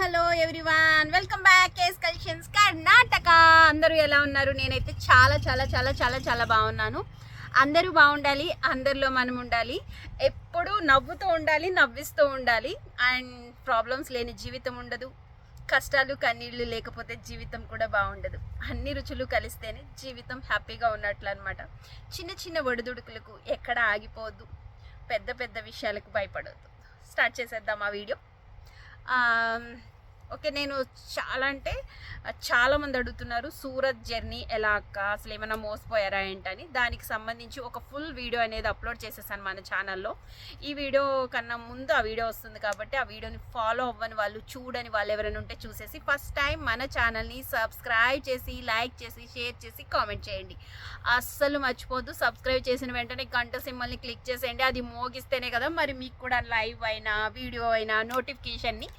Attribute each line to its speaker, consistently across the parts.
Speaker 1: Hello everyone welcome back. Case collections Karnataka. అందరూ ఎలా ఉన్నారు? నేనైతే చాలా చాలా చాలా చాలా చాలా బాగున్నాను. అందరూ బాగుండాలి అందరిలో మనం ఉండాలి. ఎప్పుడూ నవ్వుతూ ఉండాలి నవ్విస్తూ ఉండాలి. అండ్ ప్రాబ్లమ్స్ లేని జీవితం ఉండదు. కష్టాలు కన్నీళ్ళు లేకపోతే జీవితం కూడా బాగుండదు. అన్ని రుచులు కలిస్తేనే జీవితం హ్యాపీగా ఉన్నట్లు అనమాట చిన్న చిన్న ఒడిదుడుకులకు ఎక్కడ ఆగిపోవద్దు. పెద్ద పెద్ద విషయాలకు భయపడవద్దు. స్టార్ట్ చేసేద్దాం ఆ వీడియో. Um, ఓకే నేను చాలా అంటే చాలామంది అడుగుతున్నారు సూరత్ జర్నీ ఎలా అక్క? అసలు ఏమైనా మోసపోయారా ఏంటని? దానికి సంబంధించి ఒక ఫుల్ వీడియో అనేది అప్లోడ్ చేసేసాను మన ఛానల్లో. ఈ వీడియో కన్నా ముందు ఆ వీడియో వస్తుంది కాబట్టి ఆ వీడియోని ఫాలో అవ్వని వాళ్ళు చూడని వాళ్ళు ఎవరైనా ఉంటే చూసేసి ఫస్ట్ టైం మన ఛానల్ని సబ్స్క్రైబ్ చేసి లైక్ చేసి షేర్ చేసి కామెంట్ చేయండి. అస్సలు మర్చిపోద్దు సబ్స్క్రైబ్ చేసిన వెంటనే గంట సింబల్ని క్లిక్ చేసేయండి. అది మోగిస్తేనే కదా మరి మీకు కూడా లైవ్ అయినా వీడియో అయినా నోటిఫికేషన్ని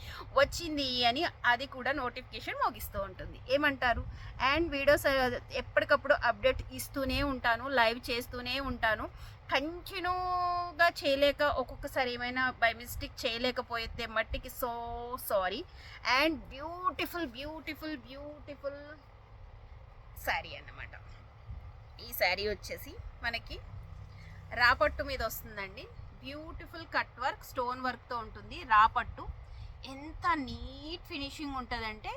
Speaker 1: వచ్చింది అని అది కూడా నోటిఫికేషన్ మోగిస్తూ ఉంటుంది. ఏమంటారు? అండ్ వీడియోస్ ఎప్పటికప్పుడు అప్డేట్ ఇస్తూనే ఉంటాను లైవ్ చేస్తూనే ఉంటాను. కంటిన్యూగా చేయలేక ఒక్కొక్కసారి ఏమైనా బై మిస్టేక్ చేయలేకపోతే మట్టికి so sorry. And beautiful beautiful beautiful sari అన్నమాట. ఈ శారీ వచ్చేసి మనకి రాపట్టు మీద వస్తుందండి. బ్యూటిఫుల్ కట్ వర్క్ స్టోన్ వర్క్తో ఉంటుంది. రాపట్టు ఎంత నీట్ ఫినిషింగ్ ఉంటుందంటే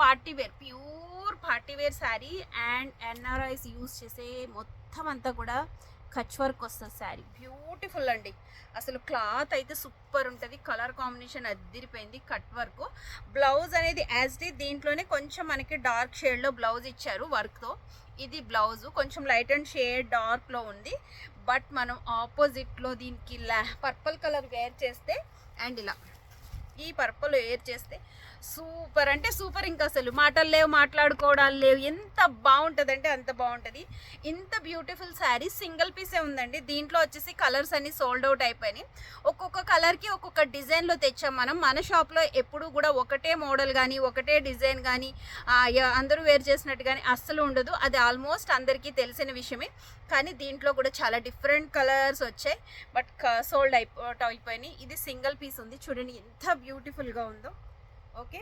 Speaker 1: party wear pure party wear sari and NRIs use చేసే మొత్తం అంతా కూడా కచ్ వర్క్ వస్తుంది శారీ. బ్యూటిఫుల్ అండి. అసలు క్లాత్ అయితే సూపర్ ఉంటుంది. కలర్ కాంబినేషన్ అద్దిరిపోయింది కట్ వర్క్. బ్లౌజ్ అనేది యాజ్ డి దీంట్లోనే కొంచెం మనకి డార్క్ షేడ్లో బ్లౌజ్ ఇచ్చారు వర్క్తో ఇది బ్లౌజ్. కొంచెం లైట్ అండ్ షేడ్ డార్క్లో ఉంది. బట్ మనం ఆపోజిట్లో దీనికి పర్పుల్ కలర్ వేర్ చేస్తే అండ్ ఇలా. ఈ పర్పల్ వేర్ చేస్తే సూపర్. అంటే సూపర్ ఇంకా అసలు. మాటలు లేవు మాట్లాడుకోవడాలు లేవు. ఎంత బాగుంటుంది అంటే అంత బాగుంటుంది. ఇంత బ్యూటిఫుల్ శారీ. సింగిల్ పీసే ఉందండి. దీంట్లో వచ్చేసి కలర్స్ అన్ని సోల్డ్ అవుట్ అయిపోయినాయి. ఒక్కొక్క కలర్కి ఒక్కొక్క డిజైన్లో తెచ్చాం మనం. మన షాప్లో ఎప్పుడూ కూడా ఒకటే మోడల్ కానీ ఒకటే డిజైన్ కానీ అందరూ వేర్ చేసినట్టు కానీ అస్సలు ఉండదు. అది ఆల్మోస్ట్ అందరికీ తెలిసిన విషయమే. కానీ దీంట్లో కూడా చాలా డిఫరెంట్ కలర్స్ వచ్చాయి. బట్ సోల్డ్ అయిపో అయిపోయినాయి ఇది సింగిల్ పీస్ ఉంది. చూడండి ఎంత బ్యూటిఫుల్గా ఉందో. Okay?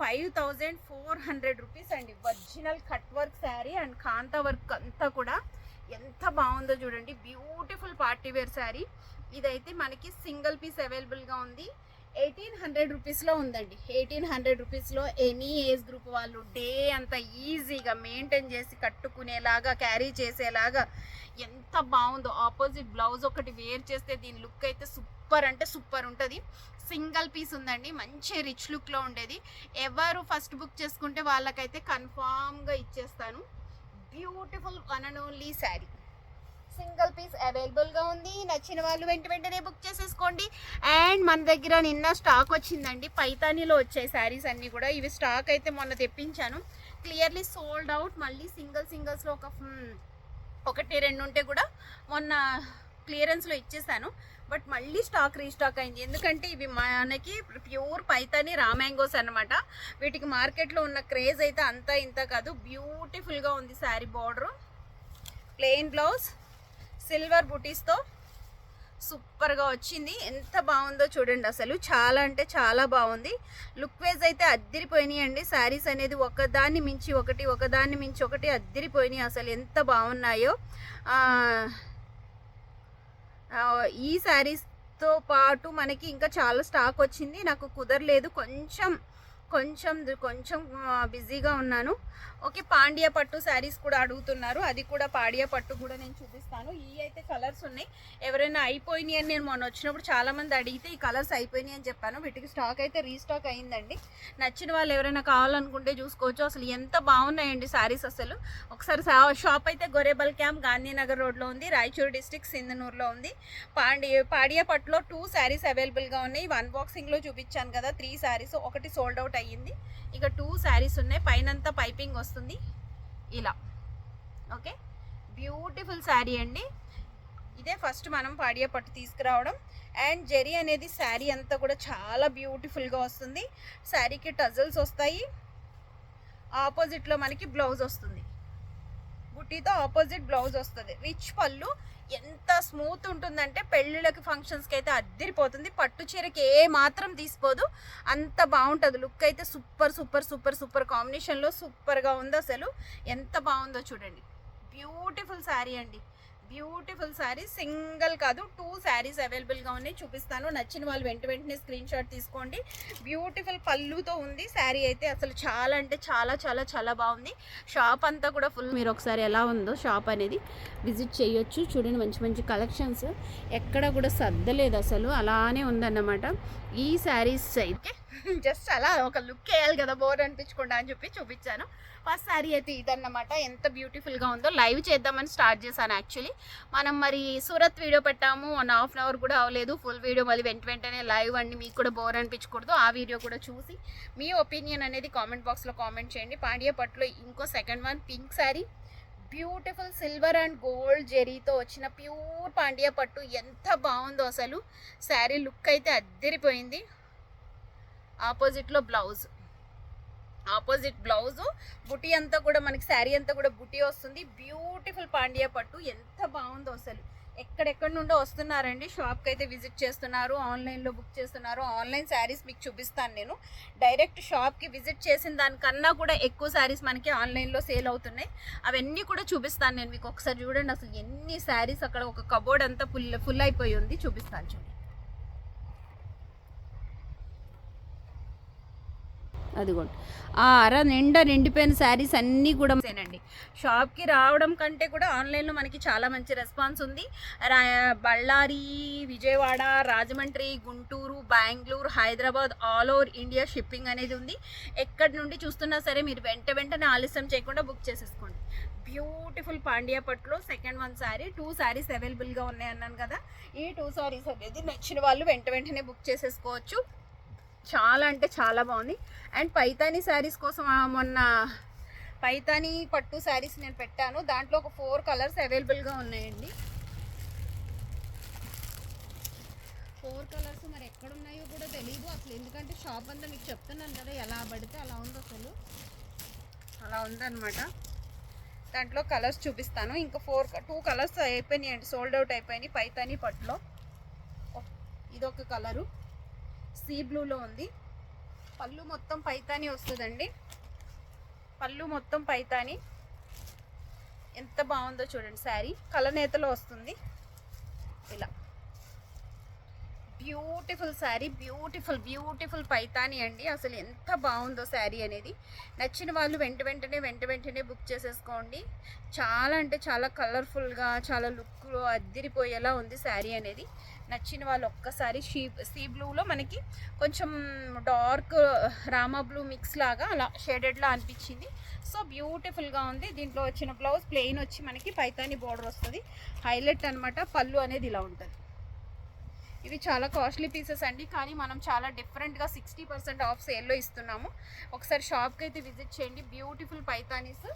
Speaker 1: Five thousand four hundred rupees అండి. Original cut work sari and kantha work అంతా కూడా ఎంత బాగుందో చూడండి. Beautiful party wear sari. ఇదైతే మనకి సింగిల్ పీస్ అవైలబుల్గా ఉంది. ఎయిటీన్ హండ్రెడ్ రూపీస్లో ఉందండి. ఎయిటీన్ హండ్రెడ్ రూపీస్లో ఎనీ ఏజ్ గ్రూప్ వాళ్ళు డే అంత ఈజీగా మెయింటైన్ చేసి కట్టుకునేలాగా క్యారీ చేసేలాగా ఎంత బాగుందో. ఆపోజిట్ బ్లౌజ్ ఒకటి వేర్ చేస్తే దీని లుక్ అయితే సూపర్ సూపర్ అంటే సూపర్ ఉంటుంది. సింగిల్ పీస్ ఉందండి. మంచి రిచ్ లుక్లో ఉండేది. ఎవరు ఫస్ట్ బుక్ చేసుకుంటే వాళ్ళకైతే కన్ఫామ్గా ఇచ్చేస్తాను. Beautiful one and only sari single piece అవైలబుల్గా ఉంది. నచ్చిన వాళ్ళు వెంట వెంటనే బుక్ చేసేసుకోండి. అండ్ మన దగ్గర నిన్న స్టాక్ వచ్చిందండి. పైతానీలో వచ్చాయి శారీస్ అన్నీ కూడా. ఇవి స్టాక్ అయితే మొన్న తెప్పించాను. క్లియర్లీ సోల్డ్ అవుట్ మళ్ళీ సింగిల్ సింగిల్స్లో ఒక ఒకటి రెండు ఉంటే కూడా మొన్న క్లియరెన్స్లో ఇచ్చేసాను. బట్ మళ్ళీ స్టాక్ రీస్టాక్ అయింది. ఎందుకంటే ఇవి మనకి ప్యూర్ పైతాని రామ్యాంగోస్ అనమాట వీటికి మార్కెట్లో ఉన్న క్రేజ్ అయితే అంతా ఇంత కాదు. బ్యూటిఫుల్గా ఉంది sari border. Plain blouse silver బుటీస్తో సూపర్గా వచ్చింది. ఎంత బాగుందో చూడండి అసలు. చాలా అంటే చాలా బాగుంది. లుక్ వైజ్ అయితే అద్దిరిపోయినాయి అండి. శారీస్ అనేది ఒకదాన్ని మించి ఒకటి ఒకదాన్ని మించి ఒకటి అద్దిరిపోయినాయి అసలు. ఎంత బాగున్నాయో. ఈ శారీస్తో పాటు మనకి ఇంకా చాలా స్టాక్ వచ్చింది. నాకు కుదరలేదు. కొంచెం కొంచెం కొంచెం బిజీగా ఉన్నాను. ఓకే పాండ్య పట్టు శారీస్ కూడా అడుగుతున్నారు. అది కూడా పాడియా పట్టు కూడా నేను చూపిస్తాను. ఈ అయితే కలర్స్ ఉన్నాయి. ఎవరైనా అయిపోయినాయి అని నేను మొన్న వచ్చినప్పుడు చాలామంది అడిగితే ఈ కలర్స్ అయిపోయినాయి అని చెప్పాను. వీటికి స్టాక్ అయితే రీస్టాక్ అయిందండి. నచ్చిన వాళ్ళు ఎవరైనా కావాలనుకుంటే చూసుకోవచ్చు. అసలు ఎంత బాగున్నాయండి శారీస్ అసలు. ఒకసారి షాప్ అయితే గొరేబల్ క్యాంప్ గాంధీనగర్ రోడ్లో ఉంది. రాయచూరు డిస్టిక్ సింధనూరులో ఉంది. పాండి పాడియా పట్టులో టూ శారీస్ అవైలబుల్గా ఉన్నాయి. వన్ బాక్సింగ్లో చూపించాను కదా త్రీ శారీస్. ఒకటి సోల్డ్ అవుట్ అయ్యింది. ఇక టూ శారీస్ ఉన్నాయి. పైనంతా పైపింగ్ వస్తుంది. ఇలా. ఓకే? బ్యూటిఫుల్ శారీ అండి. ఇదే ఫస్ట్ మనం పాడియా పట్టు తీసుకురావడం. అండ్ జెరీ అనేది శారీ అంతా కూడా చాలా బ్యూటిఫుల్గా వస్తుంది. శారీకి టజల్స్ వస్తాయి. ఆపోజిట్లో మనకి బ్లౌజ్ వస్తుంది. బుటీతో ఆపోజిట్ బ్లౌజ్ వస్తుంది. రిచ్ పళ్ళు ఎంత స్మూత్ ఉంటుందంటే పెళ్ళిళ్ళకి ఫంక్షన్స్కి అయితే అద్దరిపోతుంది. పట్టు చీరకి ఏ మాత్రం తీసిపోదు. అంత బాగుంటుంది. లుక్ అయితే సూపర్ సూపర్ సూపర్ సూపర్ కాంబినేషన్లో సూపర్గా ఉంది అసలు. ఎంత బాగుందో చూడండి. బ్యూటిఫుల్ శారీ అండి. బ్యూటిఫుల్ శారీ సింగిల్ కాదు టూ శారీస్ అవైలబుల్గా ఉన్నాయి. చూపిస్తాను. నచ్చిన వాళ్ళు వెంట వెంటనే స్క్రీన్ షాట్ తీసుకోండి. బ్యూటిఫుల్ పళ్ళుతో ఉంది. శారీ అయితే అసలు చాలా అంటే చాలా చాలా చాలా బాగుంది. షాప్ అంతా కూడా ఫుల్ మీరు ఒకసారి ఎలా ఉందో షాప్ అనేది విజిట్ చేయొచ్చు. చూడండి మంచి మంచి కలెక్షన్స్ ఎక్కడ కూడా సర్దలేదు అసలు. అలానే ఉందన్నమాట. ఈ శారీస్ అయితే జస్ట్ అలా ఒక లుక్ వేయాలి కదా బోర్ అనిపించకుండా అని చెప్పి చూపించాను. ఫస్ట్ శారీ అయితే ఇదన్నమాట. ఎంత బ్యూటిఫుల్గా ఉందో లైవ్ చేద్దామని స్టార్ట్ చేశాను యాక్చువల్లీ మనం మరి సూరత్ వీడియో పెట్టాము వన్ హాఫ్ అన్ అవర్ కూడా అవ్వలేదు. ఫుల్ వీడియో మళ్ళీ వెంట వెంటనే లైవ్ అండి. మీకు కూడా బోర్ అనిపించకూడదు. ఆ వీడియో కూడా చూసి మీ ఒపీనియన్ అనేది కామెంట్ బాక్స్లో కామెంట్ చేయండి. పాండియా పట్టులో ఇంకో second one pink sari beautiful silver and gold జెరీతో వచ్చిన ప్యూర్ పాండియా పట్టు ఎంత బాగుందో అసలు. శారీ లుక్ అయితే అద్దరిపోయింది. ఆపోజిట్లో బ్లౌజ్. Opposite blouse. బుటీ అంతా కూడా మనకి శారీ అంతా కూడా బుటీ వస్తుంది. బ్యూటిఫుల్ పాండియా పట్టు ఎంత బాగుందో అసలు. ఎక్కడెక్కడ నుండో వస్తున్నారండి. షాప్కి అయితే విజిట్ చేస్తున్నారు. ఆన్లైన్లో బుక్ చేస్తున్నారు. ఆన్లైన్ శారీస్ మీకు చూపిస్తాను నేను. డైరెక్ట్ షాప్కి విజిట్ చేసిన దానికన్నా కూడా ఎక్కువ శారీస్ మనకి ఆన్లైన్లో సేల్ అవుతున్నాయి. అవన్నీ కూడా చూపిస్తాను నేను మీకు. ఒకసారి చూడండి అసలు ఎన్ని శారీస్ అక్కడ ఒక కబోర్డ్ అంతా ఫుల్ ఫుల్ అయిపోయి ఉంది. చూపిస్తాను చూడండి. అదిగోండి. ఆ అర నిండా నిండిపోయిన శారీస్ అన్నీ కూడా అండి షాప్కి రావడం కంటే కూడా ఆన్లైన్లో మనకి చాలా మంచి రెస్పాన్స్ ఉంది. రా Ballari Vijayawada Rajahmundry Guntur Bengaluru Hyderabad all over India shipping అనేది ఉంది. ఎక్కడి నుండి చూస్తున్నా సరే మీరు వెంట వెంటనే ఆలస్యం చేయకుండా బుక్ చేసేసుకోండి. బ్యూటిఫుల్ పాండియా పట్టులో second one sari two saris అవైలబుల్గా ఉన్నాయి అన్నాను కదా. ఈ టూ శారీస్ అనేది నచ్చిన వాళ్ళు వెంట వెంటనే బుక్ చేసేసుకోవచ్చు. చాలా అంటే చాలా బాగుంది. అండ్ పైతానీ శారీస్ కోసం మొన్న పైతానీ పట్టు శారీస్ నేను పెట్టాను. దాంట్లో ఒక ఫోర్ కలర్స్ అవైలబుల్గా ఉన్నాయండి. ఫోర్ కలర్స్ మరి ఎక్కడ ఉన్నాయో కూడా తెలియదు అసలు. ఎందుకంటే షాప్ అంతా మీకు చెప్తున్నాను కదా ఎలా పడితే అలా ఉంది అసలు. అలా ఉందన్నమాట. దాంట్లో కలర్స్ చూపిస్తాను. ఇంకా ఫోర్ టూ కలర్స్ అయిపోయినాయి అండి సోల్డ్ అవుట్ అయిపోయినాయి పైతానీ పట్టులో. ఇదొక కలరు. సీ బ్లూలో ఉంది. పళ్ళు మొత్తం పైతాని వస్తుందండి. పళ్ళు మొత్తం పైతాని. ఎంత బాగుందో చూడండి శారీ. కలనేతలో వస్తుంది. ఇలా. Beautiful sari beautiful beautiful Paithani అండి. అసలు ఎంత బాగుందో శారీ అనేది. నచ్చిన వాళ్ళు వెంట వెంటనే వెంట వెంటనే బుక్ చేసేసుకోండి. చాలా అంటే చాలా కలర్ఫుల్గా చాలా లుక్లో అద్దిరిపోయేలా ఉంది శారీ అనేది. నచ్చిన వాళ్ళు ఒక్కసారి షీ సీ బ్లూలో మనకి కొంచెం డార్క్ రామా బ్లూ మిక్స్ లాగా అలా షేడెడ్లా అనిపించింది. సో బ్యూటిఫుల్గా ఉంది. దీంట్లో వచ్చిన బ్లౌజ్ ప్లెయిన్ వచ్చి మనకి పైతాని బోర్డర్ వస్తుంది. హైలైట్ అనమాట పళ్ళు అనేది ఇలా ఉంటుంది. ఇవి చాలా కాస్ట్లీ పీసెస్ అండి కానీ మనం చాలా డిఫరెంట్గా సిక్స్టీ పర్సెంట్ ఆఫ్ సేల్లో ఇస్తున్నాము. ఒకసారి షాప్కి అయితే విజిట్ చేయండి. బ్యూటిఫుల్ పైతానీస్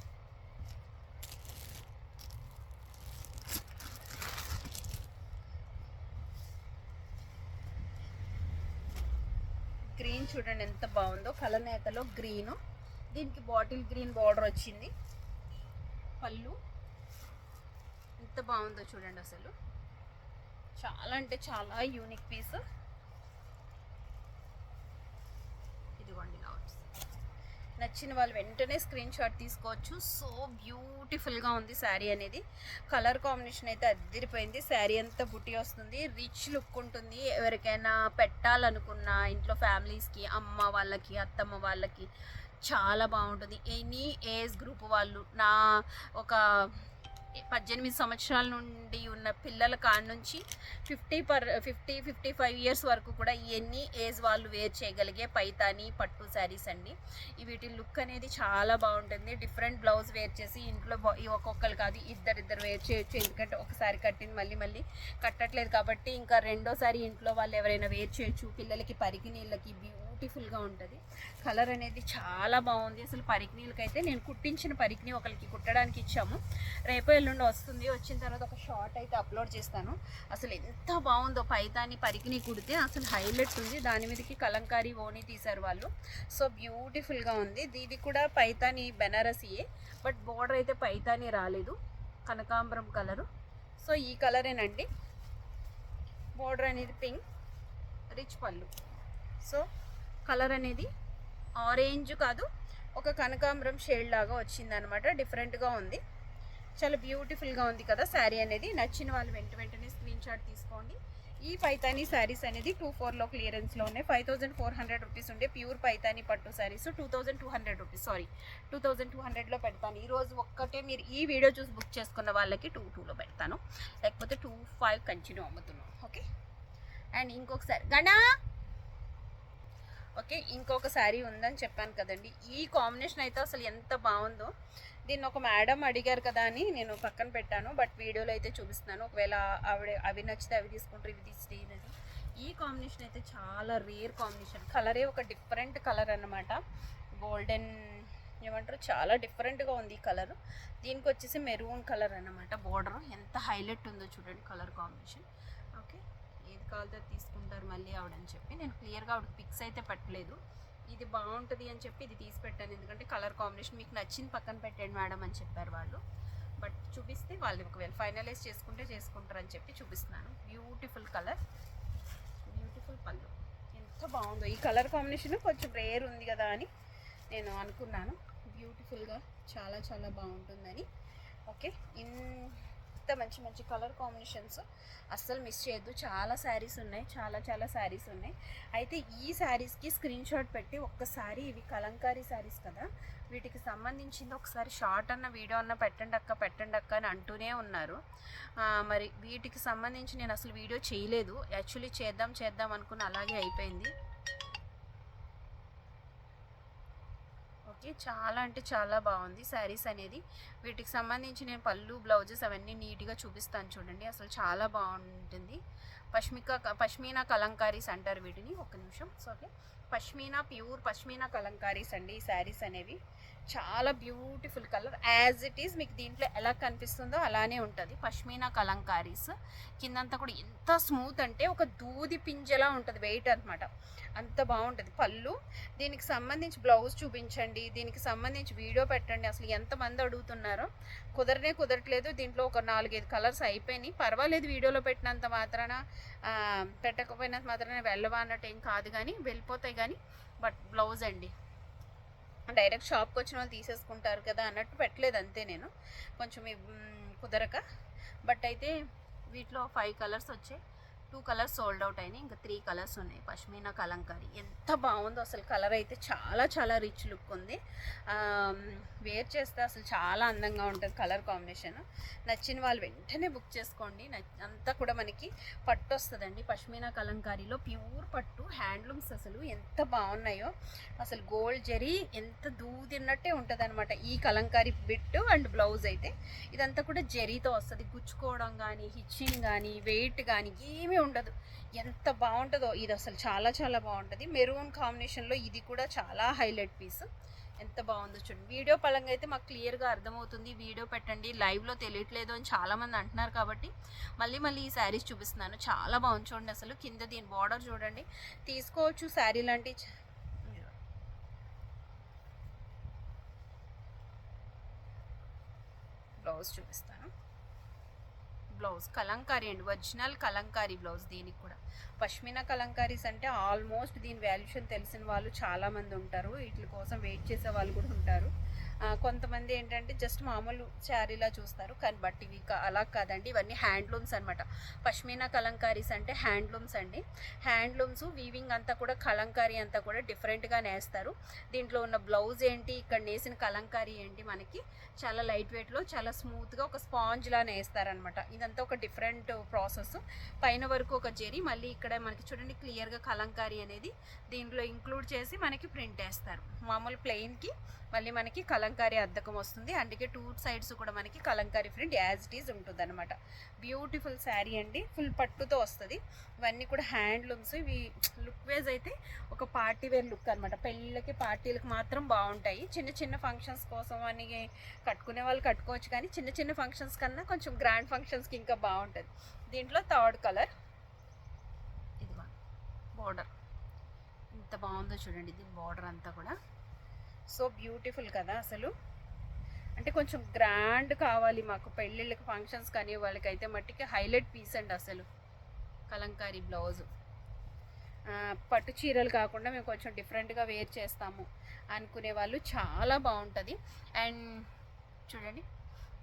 Speaker 1: గ్రీన్ చూడండి ఎంత బాగుందో కలనేతలో గ్రీన్ దీనికి బాటిల్ గ్రీన్ బార్డర్ వచ్చింది. పళ్ళు. ఎంత బాగుందో చూడండి అసలు. చాలా అంటే చాలా యూనిక్ పీస్ ఇదిగోండి లాట్స్ నచ్చిన వాళ్ళు వెంటనే స్క్రీన్ షాట్ తీసుకోవచ్చు. సో బ్యూటిఫుల్గా ఉంది శారీ అనేది. కలర్ కాంబినేషన్ అయితే అద్దరిపోయింది శారీ అంతా బుట్టి వస్తుంది రిచ్ లుక్ ఉంటుంది. ఎవరికైనా పెట్టాలనుకున్న ఇంట్లో ఫ్యామిలీస్కి అమ్మ వాళ్ళకి అత్తమ్మ వాళ్ళకి చాలా బాగుంటుంది. ఎనీ ఏజ్ గ్రూప్ వాళ్ళు నా ఒక పద్దెనిమిది సంవత్సరాల నుండి ఉన్న పిల్లల కాడ నుంచి fifty per fifty fifty five years వరకు కూడా ఎన్ని ఏజ్ వాళ్ళు వేర్ చేయగలిగే పైతాని పట్టు శారీస్ అండి. వీటి లుక్ అనేది చాలా బాగుంటుంది. డిఫరెంట్ బ్లౌజ్ వేర్ చేసి ఇంట్లో ఒక్కొక్కరు కాదు ఇద్దరిద్దరు వేర్ చేయొచ్చు ఎందుకంటే ఒకసారి కట్టింది మళ్ళీ మళ్ళీ కట్టట్లేదు కాబట్టి ఇంకా రెండోసారి ఇంట్లో వాళ్ళు ఎవరైనా వేర్ చేయొచ్చు. పిల్లలకి పరికి నీళ్ళకి బ్యూటిఫుల్గా ఉంటుంది. కలర్ అనేది చాలా బాగుంది. అసలు పరికినీలకి అయితే నేను కుట్టించిన పరికిని ఒకరికి కుట్టడానికి ఇచ్చాము. రేపు ఎల్లుండి వస్తుంది. వచ్చిన తర్వాత ఒక షార్ట్ అయితే అప్లోడ్ చేస్తాను. అసలు ఎంత బాగుందో పైతాని పరికిని కుడితే అసలు హైలైట్ ఉంది. దాని మీదకి కలంకారీ ఓని తీశారు వాళ్ళు. సో బ్యూటిఫుల్గా ఉంది. దీది కూడా పైతాని బెనారసీయే. బట్ బోర్డర్ అయితే పైతాని రాలేదు. కనకాంబరం కలరు. సో ఈ కలరేనండి. బోర్డర్ అనేది పింక్. రిచ్ పళ్ళు. సో కలర్ అనేది ఆరెంజ్ కాదు ఒక కనకాంబరం షేడ్ లాగా వచ్చిందనమాట. డిఫరెంట్గా ఉంది. చాలా బ్యూటిఫుల్గా ఉంది కదా శారీ అనేది. నచ్చిన వాళ్ళు వెంట వెంటనే స్క్రీన్ షాట్ తీసుకోండి. ఈ పైతానీ శారీస్ అనేది టూ ఫోర్లో క్లియరెన్స్లో ఉన్నాయి. Five thousand four hundred rupees ఉండే ప్యూర్ పైతానీ పట్టు saris. Two thousand two hundred rupees sorry two thousand two హండ్రెడ్లో పెడతాను. ఈరోజు ఒక్కటే మీరు ఈ వీడియో చూసి బుక్ చేసుకున్న వాళ్ళకి టూ టూలో పెడతాను. లేకపోతే టూ ఫైవ్ కంటిన్యూ అమ్ముతున్నాం. ఓకే అండ్ ఇంకొకసారి. గణా! ఓకే ఇంకొక శారీ ఉందని చెప్పాను కదండి. ఈ కాంబినేషన్ అయితే అసలు ఎంత బాగుందో. దీన్ని ఒక మేడం అడిగారు కదా అని నేను పక్కన పెట్టాను బట్ వీడియోలో అయితే చూపిస్తున్నాను. ఒకవేళ ఆవిడ అవి నచ్చితే అవి తీసుకుంటారు ఇవి తీసుకుంటుంది ఈ కాంబినేషన్ అయితే చాలా రేర్ కాంబినేషన్. కలరే ఒక డిఫరెంట్ కలర్ అనమాట గోల్డెన్ ఏమంటారు? చాలా డిఫరెంట్గా ఉంది ఈ కలర్. దీనికి వచ్చేసి మెరూన్ కలర్ అనమాట బోర్డర్. ఎంత హైలైట్ ఉందో చూడండి కలర్ కాంబినేషన్. కాలుతో తీసుకుంటారు మళ్ళీ ఆవిడని చెప్పి. నేను క్లియర్గా ఆవిడకి పిక్స్ అయితే పెట్టలేదు. ఇది బాగుంటుంది అని చెప్పి ఇది తీసి పెట్టాను. ఎందుకంటే కలర్ కాంబినేషన్ మీకు నచ్చింది పక్కన పెట్టండి మేడం అని చెప్పారు వాళ్ళు. బట్ చూపిస్తే వాళ్ళు ఒకవేళ ఫైనలైజ్ చేసుకుంటే చేసుకుంటారు అని చెప్పి చూపిస్తున్నాను. Beautiful colour. బ్యూటిఫుల్ పళ్ళు. ఎంత బాగుందో. ఈ కలర్ కాంబినేషన్ కొంచెం రేర్ ఉంది కదా అని నేను అనుకున్నాను. బ్యూటిఫుల్గా చాలా చాలా బాగుంటుందని. ఓకే. ఇన్ ఇంత మంచి మంచి కలర్ కాంబినేషన్స్. అస్సలు మిస్ చేయొద్దు. చాలా శారీస్ ఉన్నాయి. చాలా చాలా శారీస్ ఉన్నాయి. అయితే ఈ శారీస్కి స్క్రీన్ షాట్ పెట్టి ఒక్కసారి ఇవి కలంకారీ శారీస్ కదా. వీటికి సంబంధించింది ఒకసారి షార్ట్ అన్న వీడియో అన్న పెట్టండి అక్క పెట్టండి అక్క అని అంటూనే ఉన్నారు. మరి వీటికి సంబంధించి నేను అసలు వీడియో చేయలేదు. యాక్చువల్లీ చేద్దాం చేద్దాం అనుకుని అలాగే అయిపోయింది. ఓకే చాలా అంటే చాలా బాగుంది శారీస్ అనేది. వీటికి సంబంధించి నేను పళ్ళు బ్లౌజెస్ అవన్నీ నీట్గా చూపిస్తాను చూడండి. అసలు చాలా బాగుంటుంది. పష్మిక పష్మీనా కలంకారీస్ అంటారు వీటిని ఒక నిమిషం. So okay pashmina pure pashmina kalamkaris అండి ఈ శారీస్ అనేవి చాలా beautiful colour. As it is మీకు దీంట్లో ఎలా కనిపిస్తుందో అలానే ఉంటుంది. పష్మీనా కలంకారీస్ కిందంతా కూడా ఎంత స్మూత్ అంటే ఒక దూది పింజలా ఉంటుంది. వెయిట్ అనమాట అంత బాగుంటుంది. పళ్ళు దీనికి సంబంధించి బ్లౌజ్ చూపించండి. దీనికి సంబంధించి వీడియో పెట్టండి. అసలు ఎంతమంది అడుగుతున్నారో కుదరనే కుదరట్లేదు. దీంట్లో ఒక నాలుగైదు కలర్స్ అయిపోయినాయి. పర్వాలేదు వీడియోలో పెట్టినంత మాత్రాన పెట్టకపోయినంత మాత్రమే వెళ్ళవా అన్నట్టు ఏం కాదు కానీ వెళ్ళిపోతాయి కానీ బట్ బ్లౌజ్ అండి. డైరెక్ట్ షాప్కి వచ్చిన వాళ్ళు తీసేసుకుంటారు కదా అన్నట్టు పెట్టలేదు అంతే నేను. కొంచెం కుదరక. బట్ అయితే వీటిలో ఫైవ్ కలర్స్ వచ్చాయి. టూ కలర్స్ సోల్డ్ అవుట్ అయినాయి ఇంకా త్రీ కలర్స్ ఉన్నాయి. పష్మీనా కలంకారీ. ఎంత బాగుందో అసలు కలర్ అయితే చాలా చాలా రిచ్ లుక్ ఉంది. వేర్ చేస్తే అసలు చాలా అందంగా ఉంటుంది కలర్ కాంబినేషన్. నచ్చిన వాళ్ళు వెంటనే బుక్ చేసుకోండి. అంతా కూడా మనకి పట్టు వస్తుందండి. పష్మీనా కలంకారీలో ప్యూర్ పట్టు హ్యాండ్లూమ్స్ అసలు ఎంత బాగున్నాయో. అసలు గోల్డ్ జరీ ఎంత దూదిన్నట్టే ఉంటుంది అనమాట ఈ కలంకారీ బిట్ అండ్ బ్లౌజ్ అయితే. ఇదంతా కూడా జరీతో వస్తుంది. గుచ్చుకోవడం కానీ హిచ్చింగ్ కానీ వెయిట్ కానీ ఏమీ ఉండదు. ఎంత బాగుంటుందో ఇది అసలు చాలా చాలా బాగుంటుంది. మెరూన్ కాంబినేషన్లో ఇది కూడా చాలా హైలైట్ పీస్ ఎంత బాగుందో చూడండి. వీడియో పరంగా అయితే మాకు క్లియర్గా అర్థమవుతుంది. వీడియో పెట్టండి. లైవ్లో తెలియట్లేదు అని చాలామంది అంటున్నారు కాబట్టి మళ్ళీ మళ్ళీ ఈ శారీస్ చూపిస్తున్నాను. చాలా బాగుంది చూడండి అసలు. కింద దీని బార్డర్ చూడండి. తీసుకోవచ్చు శారీ లాంటి బ్లౌజ్ చూపిస్తాను. బ్లౌజ్ కలంకారీ అండి. ఒరిజినల్ కలంకారీ బ్లౌజ్ దీనికి కూడా. పష్మినా కలంకారీస్ అంటే ఆల్మోస్ట్ దీని వాల్యూషన్ తెలిసిన వాళ్ళు చాలామంది ఉంటారు. వీటి కోసం వెయిట్ చేసే వాళ్ళు కూడా ఉంటారు. కొంతమంది ఏంటంటే జస్ట్ మామూలు శారీలా చూస్తారు కానీ బట్ ఇవి అలా కాదండి. ఇవన్నీ హ్యాండ్లూమ్స్ అనమాట పష్మీనా కలంకారీస్ అంటే హ్యాండ్లూమ్స్ అండి. హ్యాండ్లూమ్స్ వీవింగ్ అంతా కూడా కలంకారీ అంతా కూడా డిఫరెంట్గా నేస్తారు. దీంట్లో ఉన్న బ్లౌజ్ ఏంటి ఇక్కడ నేసిన కలంకారీ ఏంటి మనకి చాలా లైట్ వెయిట్లో చాలా స్మూత్గా ఒక స్పాంజ్లా నేస్తారనమాట ఇదంతా ఒక డిఫరెంట్ ప్రాసెస్ పైన వరకు ఒక జెరీ మళ్ళీ ఇక్కడ మనకి చూడండి క్లియర్గా కలంకారీ అనేది దీంట్లో ఇంక్లూడ్ చేసి మనకి ప్రింట్ వేస్తారు. మామూలు ప్లెయిన్కి మళ్ళీ మనకి కలం కలంకారీ అద్దకం వస్తుంది. అందుకే టూ సైడ్స్ కూడా మనకి kalamkari print as it is ఉంటుంది అనమాట బ్యూటిఫుల్ శారీ అండి. ఫుల్ పట్టుతో వస్తుంది. ఇవన్నీ కూడా హ్యాండ్లూమ్స్ ఇవి లుక్ వేజ్ అయితే ఒక పార్టీ వేర్ లుక్ అనమాట పెళ్ళిళ్ళకి పార్టీలకు మాత్రం బాగుంటాయి. చిన్న చిన్న ఫంక్షన్స్ కోసం అని కట్టుకునే వాళ్ళు కట్టుకోవచ్చు కానీ చిన్న చిన్న ఫంక్షన్స్ కన్నా కొంచెం గ్రాండ్ ఫంక్షన్స్కి ఇంకా బాగుంటుంది. దీంట్లో థర్డ్ కలర్. ఇది బోర్డర్ ఎంత బాగుందో చూడండి. దీని బార్డర్ అంతా కూడా. సో బ్యూటిఫుల్ కదా అసలు. అంటే కొంచెం గ్రాండ్ కావాలి మాకు. పెళ్ళిళ్ళకి ఫంక్షన్స్ కానీ వాళ్ళకైతే మట్టికి హైలైట్ పీస్ అండి అసలు. కలంకారీ బ్లౌజు. పట్టు చీరలు కాకుండా మేము కొంచెం డిఫరెంట్గా వేర్ చేస్తాము అనుకునే వాళ్ళు చాలా బాగుంటుంది. అండ్ చూడండి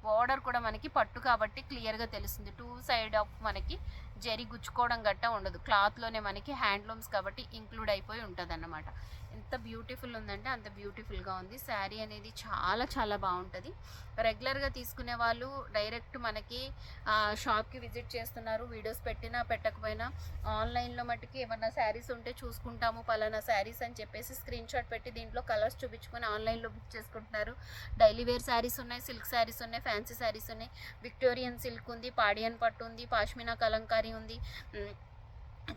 Speaker 1: బార్డర్ కూడా మనకి పట్టు కాబట్టి క్లియర్గా తెలుస్తుంది. టూ సైడ్ ఆఫ్ మనకి జరి గుచ్చుకోవడం గట్ట ఉండదు. క్లాత్లోనే మనకి హ్యాండ్లూమ్స్ కాబట్టి ఇంక్లూడ్ అయిపోయి ఉంటుంది అన్నమాట ఎంత బ్యూటిఫుల్ ఉందంటే అంత బ్యూటిఫుల్గా ఉంది. శారీ అనేది చాలా చాలా బాగుంటుంది. రెగ్యులర్గా తీసుకునే వాళ్ళు డైరెక్ట్ మనకి షాప్కి విజిట్ చేస్తున్నారు. వీడియోస్ పెట్టినా పెట్టకపోయినా ఆన్లైన్లో మట్టుకి ఏమన్నా శారీస్ ఉంటే చూసుకుంటాము. పలానా శారీస్ అని చెప్పేసి స్క్రీన్ షాట్ పెట్టి దీంట్లో కలర్స్ చూపించుకొని ఆన్లైన్లో బుక్ చేసుకుంటున్నారు. డైలీ వేర్ శారీస్ ఉన్నాయి సిల్క్ శారీస్ ఉన్నాయి ఫ్యాన్సీ శారీస్ ఉన్నాయి. విక్టోరియన్ సిల్క్ ఉంది పాడియన్ పట్టు ఉంది పాష్మినా కలంకారీ ఉంది.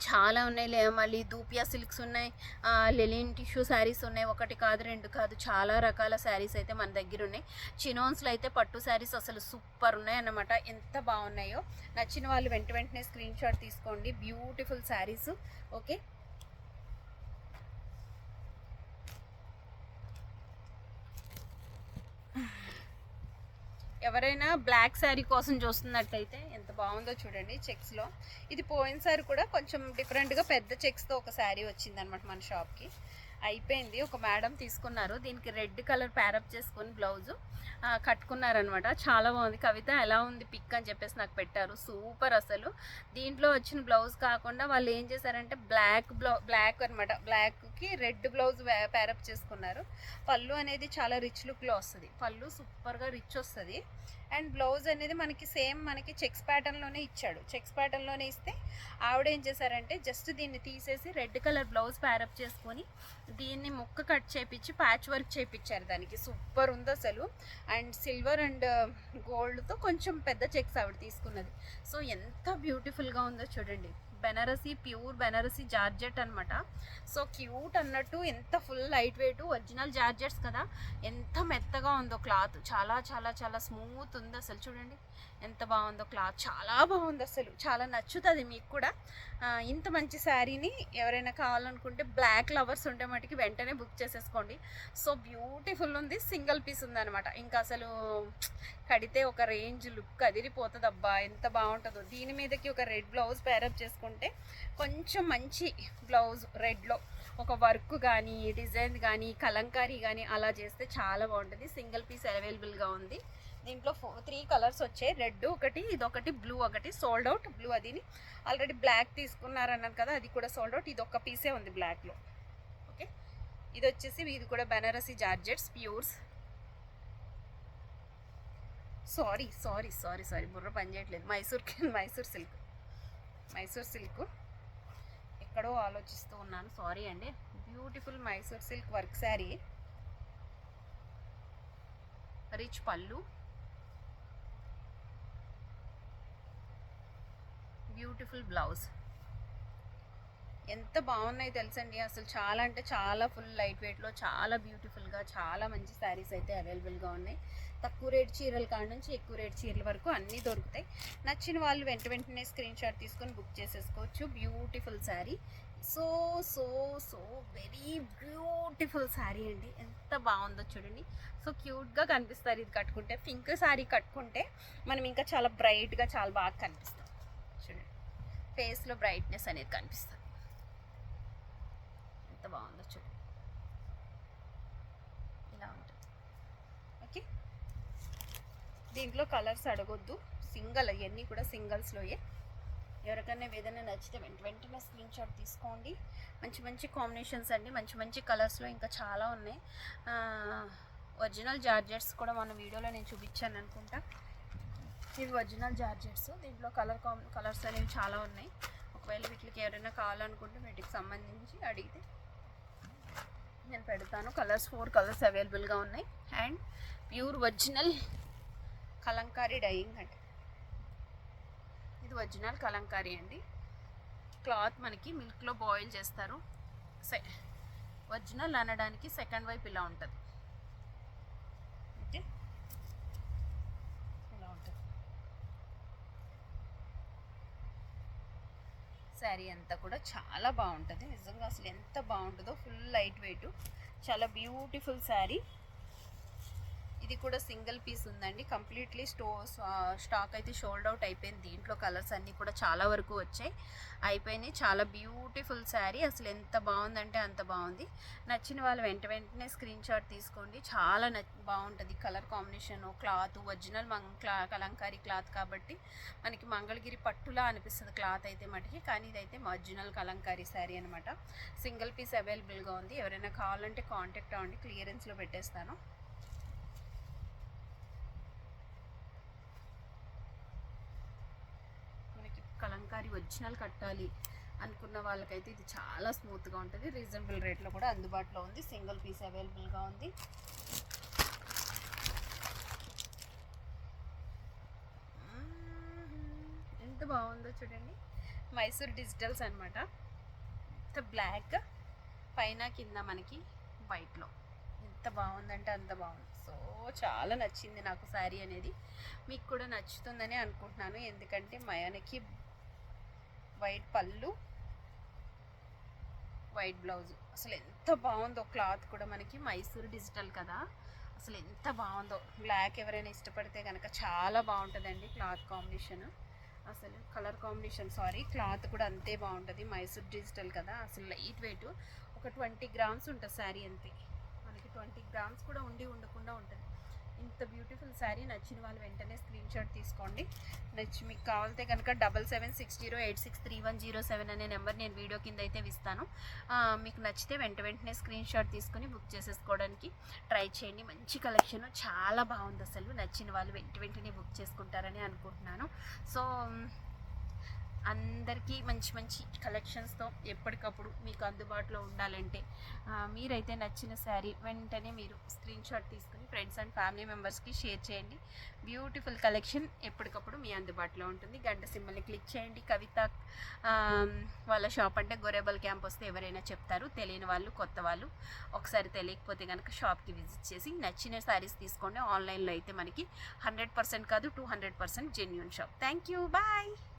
Speaker 1: చాలా ఉన్నాయి లే మళ్ళీ దూపియా సిల్క్స్ ఉన్నాయి. లెలిన్ టిష్యూ శారీస్ ఉన్నాయి. ఒకటి కాదు రెండు కాదు చాలా రకాల శారీస్ అయితే మన దగ్గర ఉన్నాయి. చినోన్స్లో అయితే పట్టు శారీస్ అసలు సూపర్ ఉన్నాయి అన్నమాట ఎంత బాగున్నాయో. నచ్చిన వాళ్ళు వెంట వెంటనే స్క్రీన్ షాట్ తీసుకోండి. బ్యూటిఫుల్ శారీస్. ఓకే? ఎవరైనా బ్లాక్ శారీ కోసం చూస్తున్నట్టయితే బాగుందో చూడండి చెక్స్లో. ఇది పోయినసారి కూడా కొంచెం డిఫరెంట్గా పెద్ద చెక్స్తో ఒక శారీ వచ్చిందనమాట మన షాప్కి. అయిపోయింది. ఒక మేడం తీసుకున్నారు. దీనికి రెడ్ కలర్ ప్యారప్ చేసుకొని బ్లౌజు కట్టుకున్నారనమాట చాలా బాగుంది. కవిత ఎలా ఉంది? పిక్ అని చెప్పేసి నాకు పెట్టారు. సూపర్ అసలు. దీంట్లో వచ్చిన బ్లౌజ్ కాకుండా వాళ్ళు ఏం చేశారంటే బ్లాక్ బ్లౌ బ్లాక్ అనమాట బ్లాక్కి రెడ్ బ్లౌజ్ ప్యారప్ చేసుకున్నారు. పళ్ళు అనేది చాలా రిచ్ లుక్లో వస్తుంది. పళ్ళు సూపర్గా రిచ్ వస్తుంది. అండ్ బ్లౌజ్ అనేది మనకి సేమ్ మనకి చెక్స్ ప్యాటర్న్లోనే ఇచ్చాడు. చెక్స్ ప్యాటర్న్లోనే ఇస్తే ఆవిడ ఏం చేశారంటే జస్ట్ దీన్ని తీసేసి రెడ్ కలర్ బ్లౌజ్ ప్యారప్ చేసుకొని దీన్ని ముక్క కట్ చేపించి ప్యాచ్ వర్క్ చేపించారు దానికి. సూపర్ ఉంది అసలు. అండ్ సిల్వర్ అండ్ గోల్డ్తో కొంచెం పెద్ద చెక్స్ ఆవిడ తీసుకున్నది. సో ఎంత బ్యూటిఫుల్గా ఉందో చూడండి. బెనారసీ ప్యూర్ బెనారసీ జార్జెట్ అనమాట సో క్యూట్ అన్నట్టు ఎంత full light weight original georgettes కదా. ఎంత మెత్తగా ఉందో క్లాత్ చాలా చాలా చాలా స్మూత్ ఉంది అసలు చూడండి. ఎంత బాగుందో క్లాత్ చాలా బాగుంది అసలు. చాలా నచ్చుతుంది మీకు కూడా. ఇంత మంచి శారీని ఎవరైనా కావాలనుకుంటే బ్లాక్ లవర్స్ ఉంటే మటుకి వెంటనే బుక్ చేసేసుకోండి. సో బ్యూటిఫుల్ ఉంది. సింగిల్ పీస్ ఉందన్నమాట. ఇంకా అసలు కడితే ఒక రేంజ్ లుక్ అదిరిపోతుంది అబ్బా. ఎంత బాగుంటుందో. దీని మీదకి ఒక రెడ్ బ్లౌజ్ పేరప్ చేసుకుంటే కొంచెం మంచి బ్లౌజ్ రెడ్లో ఒక వర్క్ కానీ డిజైన్ కానీ కలంకారీ కానీ అలా చేస్తే చాలా బాగుంటుంది. సింగిల్ పీస్ అవైలబుల్గా ఉంది. దీంట్లో ఫో త్రీ కలర్స్ వచ్చాయి. రెడ్ ఒకటి ఇది ఒకటి. బ్లూ ఒకటి సోల్డ్ అవుట్ బ్లూ అది ఆల్రెడీ బ్లాక్ తీసుకున్నారన్నారు కదా అది కూడా సోల్డ్ అవుట్ ఇది ఒక్క పీసే ఉంది బ్లాక్లో ఓకే ఇది వచ్చేసి ఇది కూడా Banarasi georgettes pures sorry sorry sorry sorry బుర్ర పని చేయట్లేదు. మైసూర్ మైసూర్ సిల్క్ మైసూర్ సిల్క్ ఎక్కడో ఆలోచిస్తూ ఉన్నాను. సారీ అండి. Beautiful Mysore silk work sari rich పళ్ళు బ్యూటిఫుల్ బ్లౌజ్. ఎంత బాగున్నాయి తెలుసండి. అసలు చాలా అంటే చాలా ఫుల్ లైట్ వెయిట్లో చాలా బ్యూటిఫుల్గా చాలా మంచి శారీస్ అయితే అవైలబుల్గా ఉన్నాయి. తక్కువ రేట్ చీరల కాడ నుంచి ఎక్కువ రేట్ చీరల వరకు అన్నీ దొరుకుతాయి. నచ్చిన వాళ్ళు వెంట వెంటనే స్క్రీన్ షాట్ తీసుకొని బుక్ చేసేసుకోవచ్చు. Beautiful sari so so so very beautiful sari అండి. ఎంత బాగుందో చూడండి. సో క్యూట్గా కనిపిస్తారు. ఇది కట్టుకుంటే పింక్ శారీ కట్టుకుంటే మనం ఇంకా చాలా బ్రైట్గా చాలా బాగా కనిపిస్తుంది ఫేస్లో బ్రైట్నెస్ అనేది కనిపిస్తుంది. ఎంత బాగుందో చూడు. ఇలా ఉంటుంది. ఓకే. దీంట్లో కలర్స్ అడగొద్దు. సింగల్ అవన్నీ కూడా సింగల్స్లోయే. ఎవరికైనా ఏదైనా నచ్చితే వెంట వెంటనే స్క్రీన్ షాట్ తీసుకోండి. మంచి మంచి కాంబినేషన్స్ అండి. మంచి మంచి కలర్స్లో ఇంకా చాలా ఉన్నాయి. ఒరిజినల్ జార్జెట్స్ కూడా మన వీడియోలో నేను చూపించాను అనుకుంటా. ఇవి ఒరిజినల్ జార్జెట్స్ దీంట్లో కలర్ కాం కలర్స్ అనేవి చాలా ఉన్నాయి. ఒకవేళ వీటికి ఎవరైనా కావాలనుకుంటే వీటికి సంబంధించి అడిగితే నేను పెడతాను. కలర్స్ ఫోర్ కలర్స్ అవైలబుల్గా ఉన్నాయి. And pure original kalamkari dyeing అంటే ఇది ఒరిజినల్ కలంకారీ అండి. క్లాత్ మనకి మిల్క్లో బాయిల్ చేస్తారు. సె ఒరిజినల్ అనడానికి సెకండ్ వైపు ఇలా ఉంటుంది ఓకే ఇలా ఉంటుంది శారీ అంతా కూడా చాలా బాగుంటుంది. నిజంగా అసలు ఎంత బాగుంటుందో ఫుల్ లైట్ వెయిట్. చాలా బ్యూటిఫుల్ శారీ. ఇది కూడా సింగిల్ పీస్ ఉందండి. కంప్లీట్లీ స్టో స్టాక్ అయితే షోల్డ్ అవుట్ అయిపోయింది. దీంట్లో కలర్స్ అన్నీ కూడా చాలా వరకు వచ్చాయి. అయిపోయినాయి. చాలా బ్యూటిఫుల్ శారీ. అసలు ఎంత బాగుందంటే అంత బాగుంది. నచ్చిన వాళ్ళు వెంట వెంటనే స్క్రీన్ షాట్ తీసుకోండి. చాలా బాగుంటుంది కలర్ కాంబినేషన్. క్లాత్ ఒరిజినల్ మంగ్ క్లా కలంకారీ క్లాత్ కాబట్టి మనకి మంగళగిరి పట్టులా అనిపిస్తుంది క్లాత్ అయితే మటుకి. కానీ ఇదైతే ఒరిజినల్ కలంకారీ శారీ అనమాట సింగిల్ పీస్ అవైలబుల్గా ఉంది. ఎవరైనా కావాలంటే కాంటాక్ట్ అవ్వండి. క్లియరెన్స్లో పెట్టేస్తాను మనకి కలంకారీ ఒరిజినల్ కట్టాలి అనుకున్న వాళ్ళకైతే ఇది చాలా స్మూత్గా ఉంటుంది. రీజనబుల్ రేట్లో కూడా అందుబాటులో ఉంది. సింగిల్ పీస్ అవైలబుల్గా ఉంది. ఎంత బాగుందో చూడండి. మైసూర్ డిజిటల్స్ అనమాట ఎంత బ్లాక్ పైన కింద మనకి వైట్లో. ఎంత బాగుందంటే అంత బాగుంది. సో చాలా నచ్చింది నాకు శారీ అనేది. మీకు కూడా నచ్చుతుందని అనుకుంటున్నాను. ఎందుకంటే మయానికి వైట్ పళ్ళు వైట్ బ్లౌజ్. అసలు ఎంత బాగుందో క్లాత్ కూడా మనకి మైసూర్ డిజిటల్ కదా. అసలు ఎంత బాగుందో. బ్లాక్ ఎవరైనా ఇష్టపడితే కనుక చాలా బాగుంటుందండి క్లాత్ కాంబినేషన్. అసలు కలర్ కాంబినేషన్ సారీ క్లాత్ కూడా అంతే బాగుంటుంది. మైసూర్ డిజిటల్ కదా. అసలు లైట్ వెయిట్. ఒక ట్వంటీ గ్రామ్స్ ఉంటుంది శారీ అంతే. మనకి ట్వంటీ గ్రామ్స్ కూడా ఉండి ఉండకుండా ఉంటుంది. ఇంత బ్యూటిఫుల్ శారీ నచ్చిన వాళ్ళు వెంటనే స్క్రీన్ షాట్ తీసుకోండి. నచ్చి మీకు కావాలితే కనుక double seven six zero eight six three one zero seven అనే నెంబర్ నేను వీడియో కింద అయితే ఇస్తాను. మీకు నచ్చితే వెంట వెంటనే స్క్రీన్ షాట్ తీసుకొని బుక్ చేసేసుకోవడానికి ట్రై చేయండి. మంచి కలెక్షన్ చాలా బాగుంది అసలు. నచ్చిన వాళ్ళు వెంట వెంటనే బుక్ చేసుకుంటారని అనుకుంటున్నాను. సో అందరికీ మంచి మంచి కలెక్షన్స్తో ఎప్పటికప్పుడు మీకు అందుబాటులో ఉండాలంటే మీరైతే నచ్చిన శారీ వెంటనే మీరు స్క్రీన్ షాట్ తీసుకుని ఫ్రెండ్స్ అండ్ ఫ్యామిలీ మెంబర్స్కి షేర్ చేయండి. బ్యూటిఫుల్ కలెక్షన్ ఎప్పటికప్పుడు మీ అందుబాటులో ఉంటుంది. గంట సింబల్ని క్లిక్ చేయండి. కవిత వాళ్ళ షాప్ అంటే గొరేబల్ క్యాంప్ వస్తే ఎవరైనా చెప్తారు. తెలియని వాళ్ళు కొత్త వాళ్ళు ఒకసారి తెలియకపోతే కనుక షాప్కి విజిట్ చేసి నచ్చిన శారీస్ తీసుకోండి. ఆన్లైన్లో అయితే మనకి హండ్రెడ్ పర్సెంట్ కాదు two hundred percent genuine shop. Thank you. Bye.